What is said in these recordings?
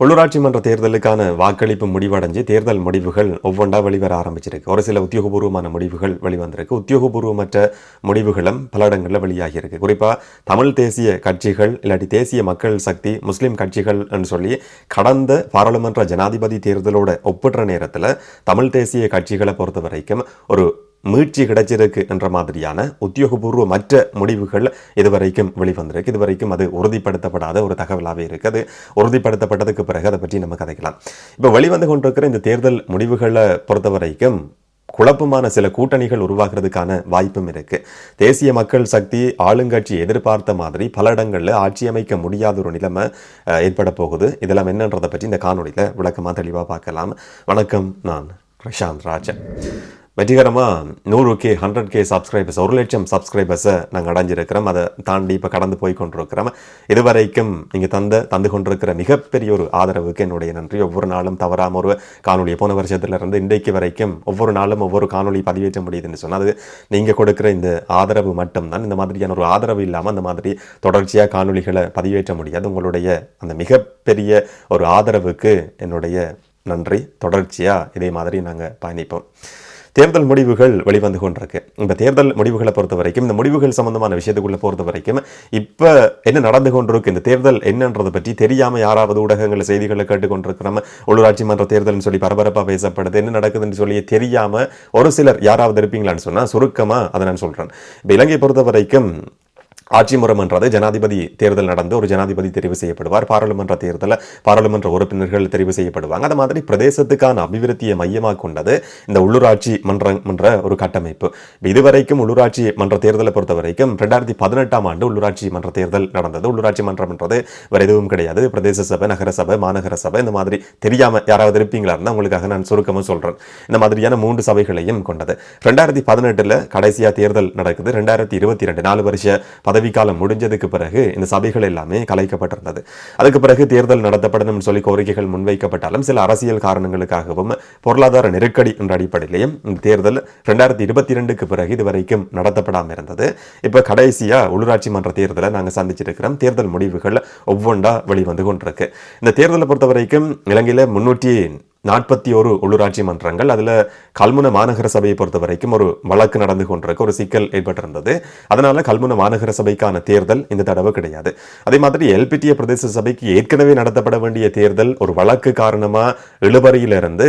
உள்ளூராட்சி மன்ற தேர்தலுக்கான வாக்களிப்பு முடிவடைஞ்சு தேர்தல் முடிவுகள் ஒவ்வொன்றா வெளிவர ஆரம்பிச்சிருக்கு. ஒரு சில உத்தியோகபூர்வமான முடிவுகள் வெளிவந்திருக்கு. உத்தியோகபூர்வமற்ற முடிவுகளும் பல இடங்களில் வெளியாகியிருக்கு. குறிப்பாக தமிழ் தேசிய கட்சிகள் இல்லாட்டி தேசிய மக்கள் சக்தி முஸ்லீம் கட்சிகள் சொல்லி கடந்த பாராளுமன்ற ஜனாதிபதி தேர்தலோட ஒப்பிடுற நேரத்தில் தமிழ் தேசிய கட்சிகளை பொறுத்த வரைக்கும் ஒரு மீட்சி கிடைச்சிருக்கு என்ற மாதிரியான உத்தியோகபூர்வ மற்ற முடிவுகள் இதுவரைக்கும் வெளிவந்திருக்கு. இதுவரைக்கும் அது உறுதிப்படுத்தப்படாத ஒரு தகவலாகவே இருக்குது அது உறுதிப்படுத்தப்பட்டதுக்கு பிறகு அதை பற்றி நம்ம கதைக்கலாம். இப்போ வெளிவந்து கொண்டிருக்கிற இந்த தேர்தல் முடிவுகளை பொறுத்த வரைக்கும் குழப்பமான சில கூட்டணிகள் உருவாகிறதுக்கான வாய்ப்பும் இருக்கு. தேசிய மக்கள் சக்தி ஆளுங்கட்சி எதிர்பார்த்த மாதிரி பல இடங்களில் ஆட்சி அமைக்க முடியாத ஒரு நிலைமை ஏற்பட போகுது. இதெல்லாம் என்னன்றதை பற்றி இந்த காணொலியில் விளக்கமாக தெளிவாக பார்க்கலாம். வணக்கம் நான் பிரசாந்த் ராஜன். வெற்றிகரமாக நூறு கே ஹண்ட்ரட் கே சப்ஸ்கிரைபர்ஸ் ஒரு லட்சம் சப்ஸ்கிரைபர்ஸை நாங்கள் அடைஞ்சிருக்கிறோம். அதை தாண்டி இப்போ கடந்து போய் கொண்டிருக்கிறோம். இதுவரைக்கும் நீங்கள் தந்த தந்து கொண்டிருக்கிற மிகப்பெரிய ஒரு ஆதரவுக்கு என்னுடைய நன்றி. ஒவ்வொரு நாளும் தவறாமல் ஒரு காணொலியை போன வருஷத்துலேருந்து இன்றைக்கு வரைக்கும் ஒவ்வொரு நாளும் ஒவ்வொரு காணொலி பதிவேற்ற முடியுதுன்னு சொன்னால் அது நீங்கள் கொடுக்குற இந்த ஆதரவு மட்டும்தான். இந்த மாதிரியான ஒரு ஆதரவு இல்லாமல் அந்த மாதிரி தொடர்ச்சியாக காணொளிகளை பதிவேற்ற முடியாது. உங்களுடைய அந்த மிகப்பெரிய ஒரு ஆதரவுக்கு என்னுடைய நன்றி. தொடர்ச்சியாக இதே மாதிரி நாங்கள் பயணிப்போம். தேர்தல் முடிவுகள் வெளிவந்து கொண்டிருக்கு. இந்த தேர்தல் முடிவுகளை பொறுத்த வரைக்கும் இந்த முடிவுகள் சம்பந்தமான விஷயத்துக்குள்ள பொறுத்த வரைக்கும் இப்போ என்ன நடந்து கொண்டிருக்கு இந்த தேர்தல் என்னன்றதை பற்றி தெரியாமல் யாராவது ஊடகங்கள் செய்திகளை கேட்டுக்கொண்டிருக்கிறோம் உள்ளூராட்சி மன்ற தேர்தல்னு சொல்லி பரபரப்பாக பேசப்படுது என்ன நடக்குதுன்னு சொல்லி தெரியாமல் ஒரு சிலர் யாராவது இருப்பீங்களான்னு சொன்னால் சுருக்கமாக அதை நான் சொல்கிறேன் இப்போ இலங்கை பொறுத்த வரைக்கும் ஆட்சி முறைமன்றது ஜனாதிபதி தேர்தல் நடந்து ஒரு ஜனாதிபதி தெரிவு செய்யப்படுவார். பாராளுமன்ற தேர்தலில் பாராளுமன்ற உறுப்பினர்கள் தெரிவு செய்யப்படுவாங்க. அந்த மாதிரி பிரதேசத்துக்கான அபிவிருத்தியை மையமாக கொண்டது இந்த உள்ளூராட்சி மன்றம் என்ற ஒரு கட்டமைப்பு. இதுவரைக்கும் உள்ளூராட்சி மன்ற தேர்தலை பொறுத்த வரைக்கும் ரெண்டாயிரத்தி பதினெட்டாம் ஆண்டு உள்ளூராட்சி மன்ற தேர்தல் நடந்தது. உள்ளூராட்சி மன்றம் என்றது வேறு எதுவும் கிடையாது. பிரதேச சபை நகர சபை மாநகர சபை இந்த மாதிரி தெரியாம யாராவது இருப்பீங்களா இருந்தால் உங்களுக்காக நான் சுருக்கமாக சொல்றேன். இந்த மாதிரியான மூன்று சபைகளையும் கொண்டது. ரெண்டாயிரத்தி பதினெட்டுல கடைசியா தேர்தல் நடக்குது. ரெண்டாயிரத்தி இருபத்தி ரெண்டு நாலு வருஷ பதவிக்காலம் முடிஞ்சதுக்கு பிறகு இந்த சபைகள் எல்லாமே கலைக்கப்பட்டிருந்தது. அதுக்கு பிறகு தேர்தல் நடத்தப்படணும் சொல்லி கோரிக்கைகள் முன்வைக்கப்பட்டாலும் சில அரசியல் காரணங்களுக்காகவும் பொருளாதார நெருக்கடி என்ற அடிப்படையிலையும் இந்த தேர்தல் ரெண்டாயிரத்தி இருபத்தி ரெண்டுக்கு பிறகு இதுவரைக்கும் நடத்தப்படாமல் இருந்தது. இப்போ கடைசியா உள்ளூராட்சி மன்ற தேர்தலை நாங்கள் சந்திச்சிருக்கிறோம். தேர்தல் முடிவுகள் ஒவ்வொன்றா வெளிவந்து கொண்டிருக்கு. இந்த தேர்தலை பொறுத்த வரைக்கும் இலங்கையில் முன்னூற்றி நாற்பத்தி ஒரு உள்ளூராட்சி மன்றங்கள் அதில் கல்முனை மாநகர சபையை பொறுத்த வரைக்கும் ஒரு வழக்கு நடந்து கொண்டிருக்கு ஒரு சிக்கல் ஏற்பட்டிருந்தது. அதனால் கல்முனை மாநகர சபைக்கான தேர்தல் இந்த தடவை கிடையாது. அதே மாதிரி எல்பிடிய பிரதேச சபைக்கு ஏற்கனவே நடத்தப்பட வேண்டிய தேர்தல் ஒரு வழக்கு காரணமாக இழுபறியிலிருந்து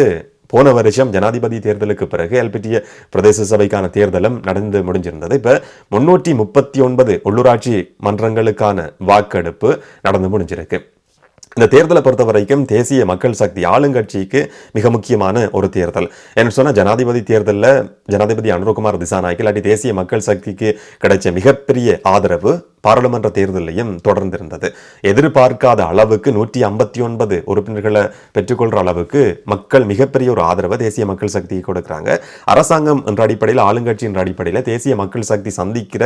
போன வருஷம் ஜனாதிபதி தேர்தலுக்கு பிறகு எல்பிடிய பிரதேச சபைக்கான தேர்தலும் நடந்து முடிஞ்சிருந்தது. இப்போ முன்னூற்றி முப்பத்தி ஒன்பது உள்ளூராட்சி மன்றங்களுக்கான வாக்கெடுப்பு நடந்து முடிஞ்சிருக்கு. இந்த தேர்தலை பொறுத்த வரைக்கும் தேசிய மக்கள் சக்தி ஆளுங்கட்சிக்கு மிக முக்கியமான ஒரு தேர்தல். என்ன சொன்னா ஜனாதிபதி தேர்தலில் ஜனாதிபதி அனுரகுமார் திசாநாயக் இல்லாட்டி தேசிய மக்கள் சக்திக்கு கிடைச்ச மிகப்பெரிய ஆதரவு பாராளுமன்ற தேர்தலையும் தொடர்ந்திருந்தது. எதிர்பார்க்காத அளவுக்கு நூற்றி ஐம்பத்தி ஒன்பது உறுப்பினர்களை பெற்றுக்கொள்கிற அளவுக்கு மக்கள் மிகப்பெரிய ஒரு ஆதரவை தேசிய மக்கள் சக்திக்கு கொடுக்குறாங்க. அரசாங்கம் என்ற அடிப்படையில் ஆளுங்கட்சி என்ற அடிப்படையில் தேசிய மக்கள் சக்தி சந்திக்கிற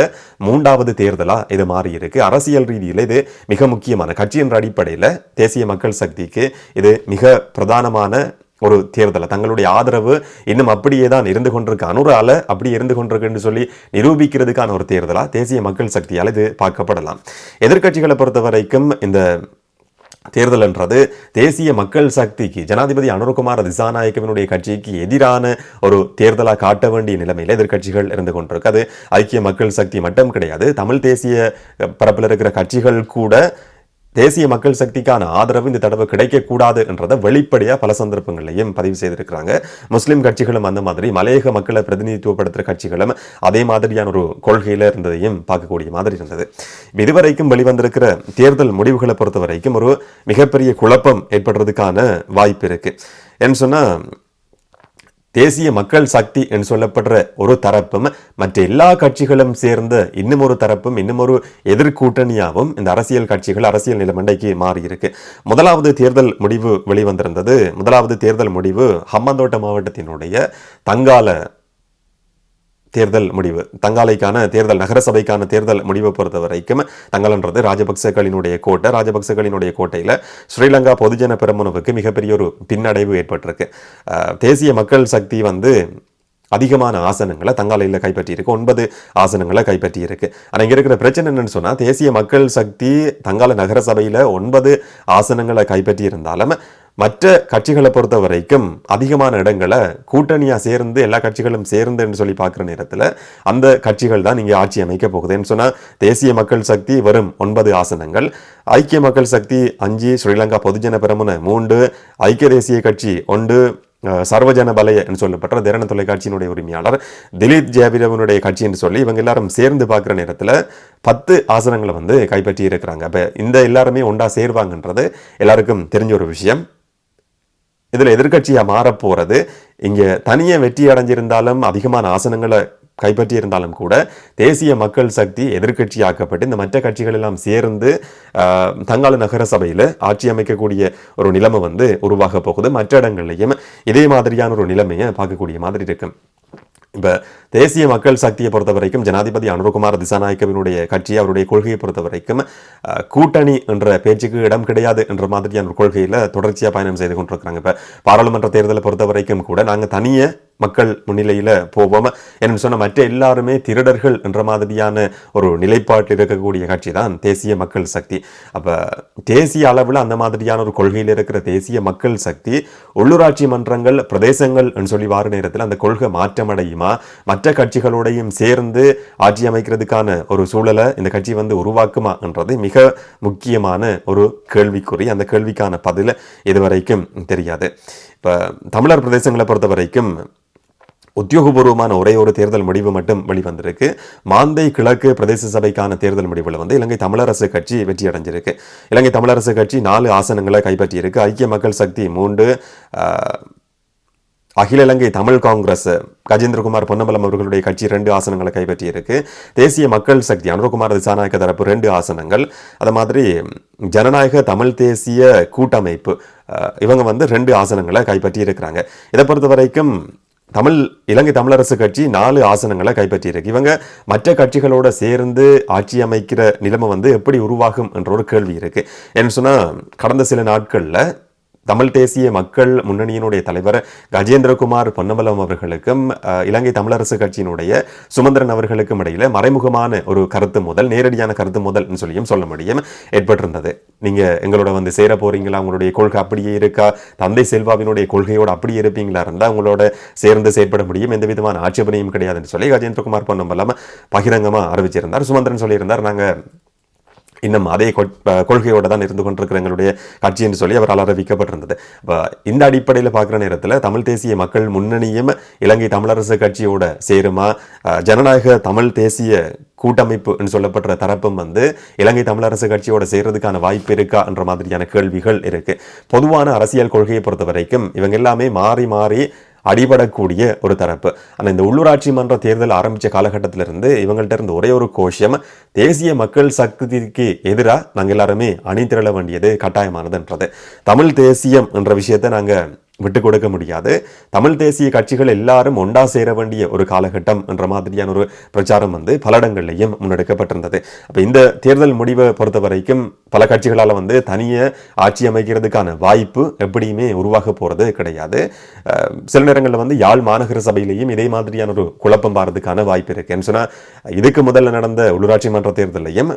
மூன்றாவது தேர்தலாக இது மாறி இருக்கு அரசியல் ரீதியில் இது மிக முக்கியமான கட்சி என்ற அடிப்படையில் தேசிய மக்கள் சக்திக்கு இது மிக பிரதானமான ஒரு தேர்தலை தங்களுடைய ஆதரவு இன்னும் அப்படியே தான் இருந்து கொண்டிருக்கு. அனுரால அப்படி இருந்து கொண்டிருக்குன்னு சொல்லி நிரூபிக்கிறதுக்கான ஒரு தேர்தலாக தேசிய மக்கள் சக்தியால் இது பார்க்கப்படலாம். எதிர்க்கட்சிகளை பொறுத்த வரைக்கும் இந்த தேர்தல்ன்றது தேசிய மக்கள் சக்திக்கு ஜனாதிபதி அனுரகுமார திசாநாயக்கவினுடைய கட்சிக்கு எதிரான ஒரு தேர்தலாக காட்ட வேண்டிய நிலைமையில் எதிர்க்கட்சிகள் இருந்து கொண்டிருக்கு. அது ஐக்கிய மக்கள் சக்தி மட்டும் கிடையாது தமிழ் தேசிய பரப்பில் இருக்கிற கட்சிகள் கூட தேசிய மக்கள் சக்திக்கான ஆதரவு இந்த தடவை கிடைக்கக்கூடாது என்றதை வெளிப்படையாக பல சந்தர்ப்பங்களையும் பதிவு செய்திருக்கிறாங்க. முஸ்லீம் கட்சிகளும் அந்த மாதிரி மலையக மக்களை பிரதிநிதித்துவப்படுத்துகிற கட்சிகளும் அதே மாதிரியான ஒரு கொள்கையில் இருந்ததையும் பார்க்கக்கூடிய மாதிரி இருந்தது. இதுவரைக்கும் வெளிவந்திருக்கிற தேர்தல் முடிவுகளை பொறுத்த வரைக்கும் ஒரு மிகப்பெரிய குழப்பம் ஏற்படுறதுக்கான வாய்ப்பு இருக்கு. என்ன சொன்னா தேசிய மக்கள் சக்தி என்று சொல்லப்படுற ஒரு தரப்பும் மற்ற எல்லா கட்சிகளும் சேர்ந்த இன்னும் ஒரு தரப்பும் இன்னும் ஒரு எதிர்கூட்டணியாகவும் இந்த அரசியல் கட்சிகள் அரசியல் நிலமண்டைக்கு மாறியிருக்கு. முதலாவது தேர்தல் முடிவு வெளிவந்திருந்தது. முதலாவது தேர்தல் முடிவு ஹம்மந்தோட்ட மாவட்டத்தினுடைய தங்கால தேர்தல் முடிவு. தங்காலைக்கான தேர்தல் நகரசபைக்கான தேர்தல் முடிவை பொறுத்த வரைக்கும் தங்கலன்றது ராஜபக்சேக்களினுடைய கோட்டை. ராஜபக்சேக்களினுடைய கோட்டையில் ஸ்ரீலங்கா பொதுஜன பெரமுனவுக்கு மிகப்பெரிய ஒரு பின்னடைவு ஏற்பட்டிருக்கு. தேசிய மக்கள் சக்தி வந்து அதிகமான ஆசனங்களை தங்காலையில் கைப்பற்றியிருக்கு. ஒன்பது ஆசனங்களை கைப்பற்றியிருக்கு. ஆனால் இங்கே இருக்கிற பிரச்சனை என்னன்னு சொன்னால் தேசிய மக்கள் சக்தி தங்கால நகர சபையில் ஒன்பது ஆசனங்களை கைப்பற்றி இருந்தாலும் மற்ற கட்சிகளை பொறுத்த வரைக்கும் அதிகமான இடங்களை கூட்டணியாக சேர்ந்து எல்லா கட்சிகளும் சேர்ந்துன்னு சொல்லி பார்க்குற நேரத்தில் அந்த கட்சிகள் தான் இங்கே ஆட்சி அமைக்க போகுதுன்னு சொன்னால் தேசிய மக்கள் சக்தி வரும் ஒன்பது ஆசனங்கள். ஐக்கிய மக்கள் சக்தி அஞ்சு ஸ்ரீலங்கா பொதுஜன பெரமுன மூன்று ஐக்கிய தேசிய கட்சி ஒன்று சர்வஜன பலய என்று சொல்லப்பட்ட திறன தொலைக்காட்சியினுடைய உரிமையாளர் திலீப் ஜெயபிரவனுடைய கட்சி என்று சொல்லி இவங்க எல்லாரும் சேர்ந்து பார்க்குற நேரத்தில் பத்து ஆசனங்களை வந்து கைப்பற்றி இருக்கிறாங்க. அப்போ இந்த எல்லாருமே ஒன்றா சேர்வாங்கன்றது எல்லாருக்கும் தெரிஞ்ச ஒரு விஷயம். இதில் எதிர்க்கட்சியாக மாறப்போகிறது இங்கே தனியே வெற்றி அடைஞ்சிருந்தாலும் அதிகமான ஆசனங்களை கைப்பற்றி இருந்தாலும் கூட தேசிய மக்கள் சக்தி எதிர்கட்சியாக்கப்பட்டு இந்த மற்ற கட்சிகள் எல்லாம் சேர்ந்து ஆஹ், தங்கால நகர சபையில் ஆட்சி அமைக்கக்கூடிய ஒரு நிலைமை வந்து உருவாக போகுது. மற்ற இடங்கள்லையும் இதே மாதிரியான ஒரு நிலைமையை பார்க்கக்கூடிய மாதிரி இருக்கும் இப்போ தேசிய மக்கள் சக்தியை பொறுத்த வரைக்கும் ஜனாதிபதி அனுரகுமார் திசாநாயக்கவினுடைய கட்சி அவருடைய கொள்கையை பொறுத்த வரைக்கும் கூட்டணி என்ற பேச்சுக்கு இடம் கிடையாது என்ற மாதிரியான ஒரு கொள்கையில் தொடர்ச்சியாக பயணம் செய்து கொண்டிருக்கிறாங்க. இப்போ பாராளுமன்ற தேர்தலை பொறுத்த வரைக்கும் கூட நாங்கள் தனியே மக்கள் முன்னிலையில் போவோம். என்னன்னு சொன்ன மற்ற எல்லாருமே திருடர்கள் என்ற மாதிரியான ஒரு நிலைப்பாட்டில் இருக்கக்கூடிய கட்சி தான் தேசிய மக்கள் சக்தி. அப்போ தேசிய அளவில் அந்த மாதிரியான ஒரு கொள்கையில் இருக்கிற தேசிய மக்கள் சக்தி உள்ளூராட்சி மன்றங்கள் பிரதேசங்கள் சொல்லி வார நேரத்தில் அந்த கொள்கை மாற்றமடையுமா? மற்ற கட்சிகளோடையும் சேர்ந்து ஆட்சி அமைக்கிறதுக்கான ஒரு சூழலை இந்த கட்சி வந்து உருவாக்குமா என்றது மிக முக்கியமான ஒரு கேள்விக்குறி. அந்த கேள்விக்கான பதில் இதுவரைக்கும் தெரியாது. இப்போ தமிழர் பிரதேசங்களை பொறுத்த வரைக்கும் உத்தியோகபூர்வமான ஒரே ஒரு தேர்தல் முடிவு மட்டும் வெளிவந்திருக்கு. மாந்தை கிழக்கு பிரதேச சபைக்கான தேர்தல் முடிவில் வந்து இலங்கை தமிழரசு கட்சி வெற்றி அடைஞ்சிருக்கு. இலங்கை தமிழரசு கட்சி நாலு ஆசனங்களை கைப்பற்றியிருக்கு. ஐக்கிய மக்கள் சக்தி மூன்று அகில இலங்கை தமிழ் காங்கிரஸ் கஜேந்திரகுமார் பொன்னம்பலம் அவர்களுடைய கட்சி ரெண்டு ஆசனங்களை கைப்பற்றியிருக்கு. தேசிய மக்கள் சக்தி அனுரகுமார் திசாநாயக்க தரப்பு ரெண்டு ஆசனங்கள். அது மாதிரி ஜனநாயக தமிழ் தேசிய கூட்டமைப்பு இவங்க வந்து ரெண்டு ஆசனங்களை கைப்பற்றி இருக்கிறாங்க இதை பொறுத்த வரைக்கும் தமிழ் இலங்கை தமிழரசு கட்சி நாலு ஆசனங்களை கைப்பற்றியிருக்கு. இவங்க மற்ற கட்சிகளோட சேர்ந்து ஆட்சி அமைக்கிற நிலைமை வந்து எப்படி உருவாகும் என்ற ஒரு கேள்வி இருக்கு. என்ன சொன்னால் கடந்த சில நாட்களில் தமிழ் தேசிய மக்கள் முன்னணியினுடைய தலைவர் கஜேந்திரகுமார் பொன்னம்பலம் அவர்களுக்கும் இலங்கை தமிழரசு கட்சியினுடைய சுமந்திரன் அவர்களுக்கும் இடையில மறைமுகமான ஒரு கருத்து முதல் நேரடியான கருத்து முதல் சொல்லியும் சொல்ல முடியும். ஏற்பட்டிருந்தது. நீங்க எங்களோட வந்து சேர போறீங்களா? உங்களுடைய கொள்கை அப்படியே இருக்கா? தந்தை செல்வாவினுடைய கொள்கையோடு அப்படியே இருப்பீங்களா? இருந்தா உங்களோட சேர்ந்து செயற்பட முடியும். எந்த விதமான ஆட்சேபனையும் கிடையாதுன்னு சொல்லி கஜேந்திரகுமார் பொன்னம்பலம் பகிரங்கமா அறிவிச்சிருந்தார். சுமந்திரன் சொல்லியிருந்தார். நாங்கள் இன்னும் அதே கொட்- கொள்கையோட தான் இருந்து கொண்டிருக்கிற எங்களுடைய கட்சி என்று சொல்லி அவரால் அறிவிக்கப்பட்டிருந்தது. இப்போ இந்த அடிப்படையில் பார்க்குற நேரத்தில் தமிழ் தேசிய மக்கள் முன்னணியும் இலங்கை தமிழரசு கட்சியோட சேருமா ஜனநாயக தமிழ் தேசிய கூட்டமைப்பு என்று சொல்லப்படுற தரப்பும் வந்து இலங்கை தமிழரசு கட்சியோட சேர்றதுக்கான வாய்ப்பு இருக்கா என்ற மாதிரியான கேள்விகள் இருக்கு. பொதுவான அரசியல் கொள்கையை பொறுத்த வரைக்கும் இவங்க எல்லாமே மாறி மாறி அடிபடக்கூடிய ஒரு தரப்பு. ஆனால் இந்த உள்ளூராட்சி மன்ற தேர்தல் ஆரம்பித்த காலகட்டத்திலிருந்து இவங்கள்ட்ட இருந்த ஒரே ஒரு கோஷம் தேசிய மக்கள் சக்திக்கு எதிராக நாங்கள் எல்லாருமே அணி திரள வேண்டியது கட்டாயமானதுன்றது. தமிழ் தேசியம் என்ற விஷயத்தை நாங்கள் விட்டு கொடுக்க முடியாது. தமிழ் தேசிய கட்சிகள் எல்லாரும் ஒண்டா சேர வேண்டிய ஒரு காலகட்டம் என்ற மாதிரியான ஒரு பிரச்சாரம் வந்து பல இடங்கள்லையும் முன்னெடுக்கப்பட்டிருந்தது. அப்போ இந்த தேர்தல் முடிவை பொறுத்த வரைக்கும் பல கட்சிகளால் வந்து தனியே ஆட்சி அமைக்கிறதுக்கான வாய்ப்பு எப்படியுமே உருவாக போகிறது கிடையாது. சில நேரங்களில் வந்து யாழ் மாநகர சபையிலேயும் இதே மாதிரியான ஒரு குழப்பம் பாறதுக்கான வாய்ப்பு இருக்கு. ஏன்னு சொன்னா இதுக்கு முதல்ல நடந்த உள்ளூராட்சி மன்ற தேர்தலையும்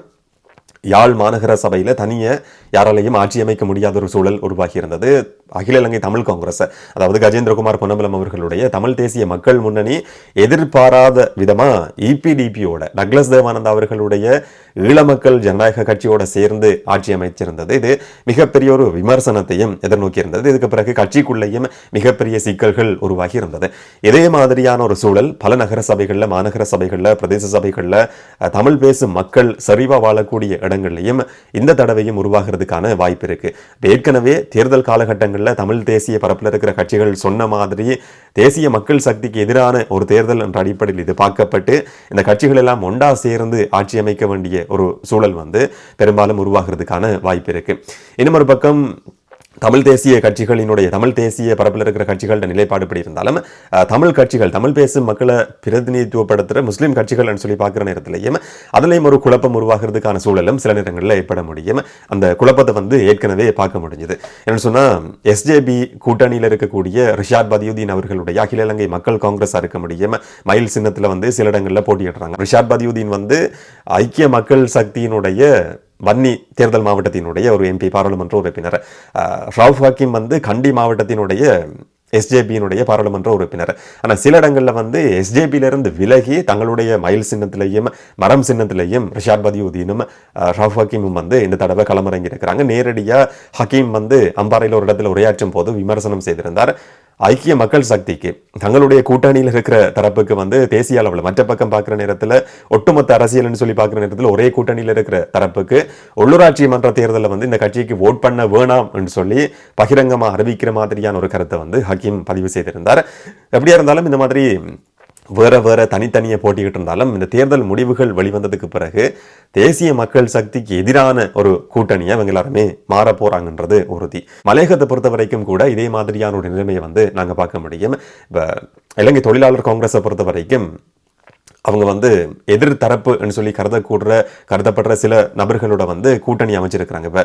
யாழ் மாநகர சபையில தனியே யாராலையும் ஆட்சி அமைக்க முடியாத ஒரு சூழல் உருவாகி இருந்தது அகில இலங்கை தமிழ் காங்கிரஸ் அதாவது கஜேந்திரகுமார் பொன்னம்பலம் அவர்களுடைய தமிழ் தேசிய மக்கள் முன்னணி எதிர்பாராத விதமாக இபிடிபியோட டக்ளஸ் தேவானந்தா அவர்களுடைய ஈழ மக்கள் ஜனநாயக கட்சியோட சேர்ந்து ஆட்சி அமைச்சிருந்தது. இது மிகப்பெரிய ஒரு விமர்சனத்தையும் எதிர்நோக்கி இருந்தது இதுக்கு பிறகு கட்சிக்குள்ளேயும் மிகப்பெரிய சிக்கல்கள் உருவாகி இருந்தது இதே மாதிரியான ஒரு சூழல் பல நகர சபைகளில் மாநகர சபைகள்ல பிரதேச சபைகள்ல தமிழ் பேசும் மக்கள் சரிவா வாழக்கூடிய இடங்கள்லையும் இந்த தடவையும் உருவாகிறதுக்கான வாய்ப்பு இருக்கு. இப்ப ஏற்கனவே தேர்தல் காலகட்டங்களில் தமிழ் தேசிய பரப்பில் இருக்கிற கட்சிகள் சொன்ன மாதிரி தேசிய மக்கள் சக்திக்கு எதிரான ஒரு தேர்தல் என்ற அடிப்படையில் இது பார்க்கப்பட்டு இந்த கட்சிகள் எல்லாம் ஒன்றா சேர்ந்து ஆட்சி அமைக்க வேண்டிய ஒரு சூழல் வந்து பெரும்பாலும் உருவாகிறதுக்கான வாய்ப்பு இருக்கு. இன்னும் ஒரு பக்கம் தமிழ் தேசிய கட்சிகளினுடைய தமிழ் தேசிய பரப்பில் இருக்கிற கட்சிகளோட நிலைப்பாடு இப்படி இருந்தாலும் தமிழ் கட்சிகள் தமிழ் பேசும் மக்களை பிரதிநிதித்துவப்படுத்துகிற முஸ்லீம் கட்சிகள்னு சொல்லி பார்க்குற நேரத்திலையும் அதுலேயும் ஒரு குழப்பம் உருவாகிறதுக்கான சூழலும் சில நேரங்களில் ஏற்பட முடியும். அந்த குழப்பத்தை வந்து ஏற்கனவே பார்க்க முடிஞ்சது. என்ன சொன்னால் எஸ்ஜேபி கூட்டணியில் இருக்கக்கூடிய ரிஷாத் பதியுதீன் அவர்களுடைய அகில இலங்கை மக்கள் காங்கிரஸாக இருக்க முடியும். மயில் சின்னத்தில் வந்து சில இடங்களில் போட்டியிடுறாங்க. ரிஷாத் பதியுதீன் வந்து ஐக்கிய மக்கள் சக்தியினுடைய வன்னி தேர்தல் மாவட்டத்தினுடைய ஒரு எம்பி பாராளுமன்ற உறுப்பினர் அஹ், ரவுஃப் ஹக்கீம் வந்து கண்டி மாவட்டத்தினுடைய எஸ்ஜேபியினுடைய பாராளுமன்ற உறுப்பினர். ஆனால் சில இடங்களில் வந்து எஸ்ஜேபியிலிருந்து விலகி தங்களுடைய மயில் சின்னத்திலையும் மரம் சின்னத்திலையும் ரிஷாத் பதியுதீனும் அஹ், ஹக்கீமும் வந்து இந்த தடவை களமிறங்கி இருக்கிறாங்க நேரடியாக ஹக்கீம் வந்து அம்பாறையில் ஒரு இடத்துல உரையாற்றும் போது விமர்சனம் செய்திருந்தார். ஐக்கிய மக்கள் சக்திக்கு தங்களுடைய கூட்டணியில் இருக்கிற தரப்புக்கு வந்து தேசிய அளவில் மற்ற பக்கம் பார்க்குற நேரத்தில் ஒட்டுமொத்த அரசியல்னு சொல்லி பார்க்குற நேரத்தில் ஒரே கூட்டணியில் இருக்கிற தரப்புக்கு உள்ளூராட்சி மன்ற தேர்தலில் வந்து இந்த கட்சிக்கு ஓட் பண்ண வேணாம் என்று சொல்லி பகிரங்கமாக அறிவிக்கிற மாதிரியான ஒரு கருத்தை வந்து ஹக்கீம் பதிவு செய்திருந்தார். எப்படியா இருந்தாலும் இந்த மாதிரி வேற வேற தனித்தனியை போட்டிக்கிட்டு இருந்தாலும் இந்த தேர்தல் முடிவுகள் வெளிவந்ததுக்கு பிறகு தேசிய மக்கள் சக்திக்கு எதிரான ஒரு கூட்டணியை அவங்க எல்லாருமே மாற போறாங்கன்றது உறுதி. மலையகத்தை பொறுத்த வரைக்கும் கூட இதே மாதிரியான ஒரு நிலைமையை வந்து நாங்க பார்க்க முடியும். இப்போ இலங்கை தொழிலாளர் காங்கிரஸை பொறுத்த வரைக்கும் அவங்க வந்து எதிர் தரப்புன்னு சொல்லி கருதக்கூடுற கருதப்படுற சில நபர்களோட வந்து கூட்டணி அமைச்சிருக்கிறாங்க இப்போ.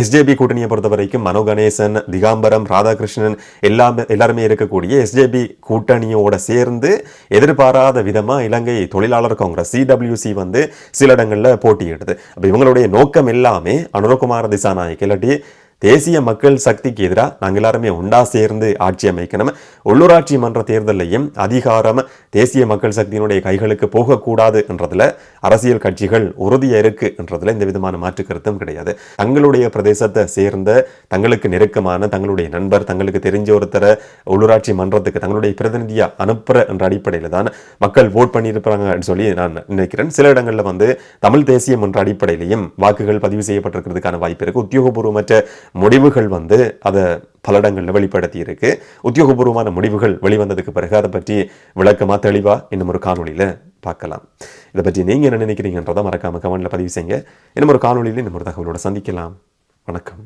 எஸ்ஜேபி கூட்டணியை பொறுத்த வரைக்கும் மனோ கணேசன் திகாம்பரம் ராதாகிருஷ்ணன் எல்லாமே எல்லாருமே இருக்கக்கூடிய எஸ்ஜேபி கூட்டணியோட சேர்ந்து எதிர்பாராத விதமாக இலங்கை தொழிலாளர் காங்கிரஸ் சிடபிள்யூசி வந்து சில இடங்களில் போட்டியிடுது. அப்போ இவங்களுடைய நோக்கம் எல்லாமே அனுரகுமார திசாநாயக் இல்லாட்டி தேசிய மக்கள் சக்திக்கு எதிராக நாங்கள் எல்லாருமே ஒன்றா சேர்ந்து ஆட்சி அமைக்கணும். உள்ளூராட்சி மன்ற தேர்தலையும் அதிகாரம் தேசிய மக்கள் சக்தியினுடைய கைகளுக்கு போகக்கூடாது என்றதுல அரசியல் கட்சிகள் உறுதியாக இருக்குன்றதுல இந்த எந்த விதமான மாற்று கருத்தும் கிடையாது. தங்களுடைய பிரதேசத்தை சேர்ந்த தங்களுக்கு நெருக்கமான தங்களுடைய நண்பர் தங்களுக்கு தெரிஞ்ச ஒருத்தரை உள்ளூராட்சி மன்றத்துக்கு தங்களுடைய பிரதிநிதியா அனுப்புற என்ற அடிப்படையில் தான் மக்கள் ஓட் பண்ணியிருப்பாங்கன்னு சொல்லி நான் நினைக்கிறேன். சில இடங்களில் வந்து தமிழ் தேசியம் என்ற அடிப்படையிலையும் வாக்குகள் பதிவு செய்யப்பட்டிருக்கிறதுக்கான வாய்ப்பு இருக்கு. உத்தியோகபூர்வமற்ற முடிவுகள் வந்து அதை பல இடங்களில் வெளிப்படுத்தி இருக்கு. உத்தியோகபூர்வமான முடிவுகள் வெளிவந்ததுக்கு பிறகு அதை பற்றி விளக்கமா தெளிவா இன்னும் ஒரு காணொளியில பார்க்கலாம். இதை பற்றி நீங்கள் என்ன நினைக்கிறீங்கன்றதை மறக்காமல் கமெண்டில் பதிவு செய்யுங்க. இன்னும் ஒரு காணொலியில் இன்னும் ஒரு தகவலோட சந்திக்கலாம். வணக்கம்.